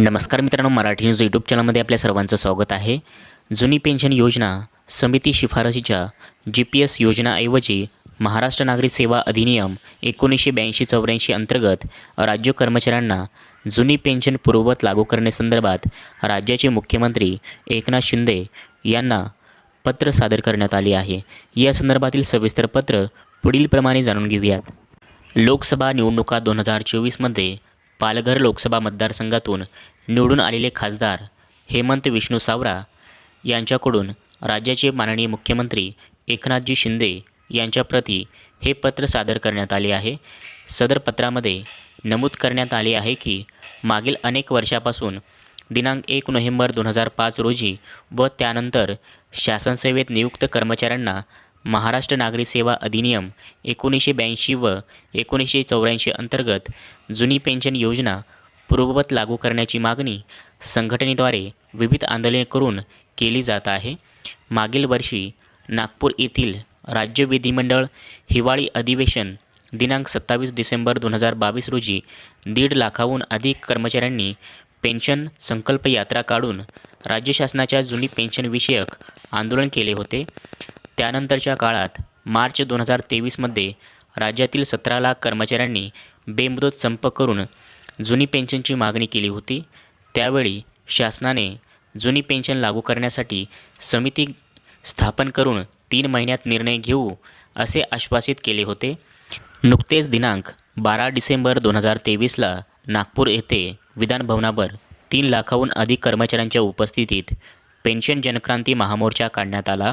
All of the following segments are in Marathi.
नमस्कार मित्रांनो मराठी न्यूज यूट्यूब चॅनलमध्ये आपल्या सर्वांचं स्वागत आहे. जुनी पेन्शन योजना समिती शिफारसीच्या जी पी एस योजनाऐवजी महाराष्ट्र नागरी सेवा अधिनियम एकोणीसशे ब्याऐंशी चौऱ्याऐंशी अंतर्गत राज्य कर्मचाऱ्यांना जुनी पेन्शन पूर्ववत लागू करण्यासंदर्भात राज्याचे मुख्यमंत्री एकनाथ शिंदे यांना पत्र सादर करण्यात आले आहे. या संदर्भातील सविस्तर पत्र पुढीलप्रमाणे जाणून घेऊयात. लोकसभा निवडणुका दोन हजार चोवीसमध्ये पालघर लोकसभा मतदारसंघातून निवडून आलेले खासदार हेमंत विष्णू सावरा यांच्याकडून राज्याचे माननीय मुख्यमंत्री एकनाथजी शिंदे यांच्याप्रती हे पत्र सादर करण्यात आले आहे. सदर पत्रामध्ये नमूद करण्यात आले आहे की मागील अनेक वर्षापासून दिनांक एक नोव्हेंबर दोन हजार पाच रोजी व त्यानंतर शासनसेवेत नियुक्त कर्मचाऱ्यांना महाराष्ट्र नागरी सेवा अधिनियम एकोणीसशे ब्याऐंशी व एकोणीसशे चौऱ्याऐंशी अंतर्गत जुनी पेन्शन योजना पूर्ववत लागू करण्याची मागणी संघटनेद्वारे विविध आंदोलने करून केली जात आहे. मागील वर्षी नागपूर येथील राज्य विधिमंडळ हिवाळी अधिवेशन दिनांक सत्तावीस डिसेंबर दोन हजार बावीस रोजी दीड लाखाहून अधिक कर्मचाऱ्यांनी पेन्शन संकल्प यात्रा काढून राज्य शासनाच्या जुनी पेन्शनविषयक आंदोलन केले होते. त्यानंतरच्या काळात मार्च दोन हजार तेवीसमध्ये राज्यातील सतरा लाख कर्मचाऱ्यांनी बेमुदत संप करून जुनी पेन्शनची मागणी केली होती. त्यावेळी शासनाने जुनी पेन्शन लागू करण्यासाठी समिती स्थापन करून तीन महिन्यात निर्णय घेऊ असे आश्वासित केले होते. नुकतेच दिनांक बारा डिसेंबर दोन हजार तेवीसला नागपूर येथे विधानभवनावर तीन लाखाहून अधिक कर्मचाऱ्यांच्या उपस्थितीत पेन्शन जनक्रांती महामोर्चा काढण्यात आला.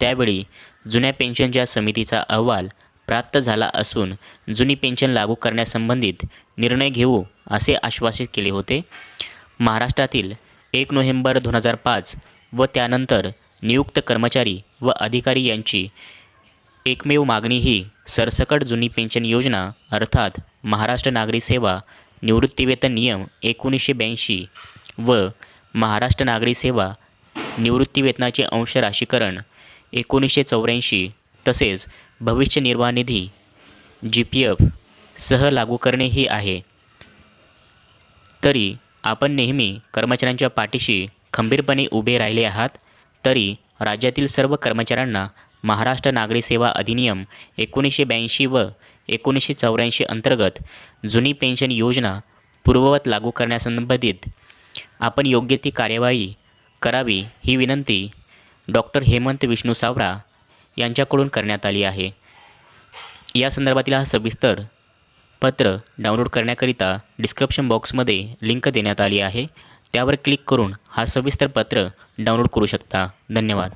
त्यावेळी जुन्या पेन्शनच्या समितीचा अहवाल प्राप्त झाला असून जुनी पेन्शन लागू करण्यासंबंधित निर्णय घेऊ असे आश्वासित केले होते. महाराष्ट्रातील एक नोव्हेंबर दोन हजार पाच व त्यानंतर नियुक्त कर्मचारी व अधिकारी यांची एकमेव मागणी ही सरसकट जुनी पेन्शन योजना अर्थात महाराष्ट्र नागरी सेवा निवृत्तीवेतन नियम एकोणीसशे ब्याऐंशी व महाराष्ट्र नागरी सेवा निवृत्तीवेतनाचे अंश राशीकरण एकोणीसशे चौऱ्याऐंशी तसेच भविष्य निर्वाह निधी जी पी एफ सह लागू करणे ही आहे. तरी आपण नेहमी कर्मचाऱ्यांच्या पाठीशी खंबीरपणे उभे राहिले आहात तरी राज्यातील सर्व कर्मचाऱ्यांना महाराष्ट्र नागरी सेवा अधिनियम एकोणीसशे ब्याऐंशी व एकोणीसशे चौऱ्याऐंशी अंतर्गत जुनी पेन्शन योजना पूर्ववत लागू करण्यासंबंधित आपण योग्य ती कार्यवाही करावी ही विनंती डॉक्टर हेमंत विष्णू सावरा यांच्याकडून करण्यात आली आहे. या संदर्भातील हा सविस्तर पत्र डाउनलोड करण्याकरिता डिस्क्रिप्शन बॉक्समध्ये लिंक देण्यात आली आहे. त्यावर क्लिक करून हा सविस्तर पत्र डाउनलोड करू शकता. धन्यवाद.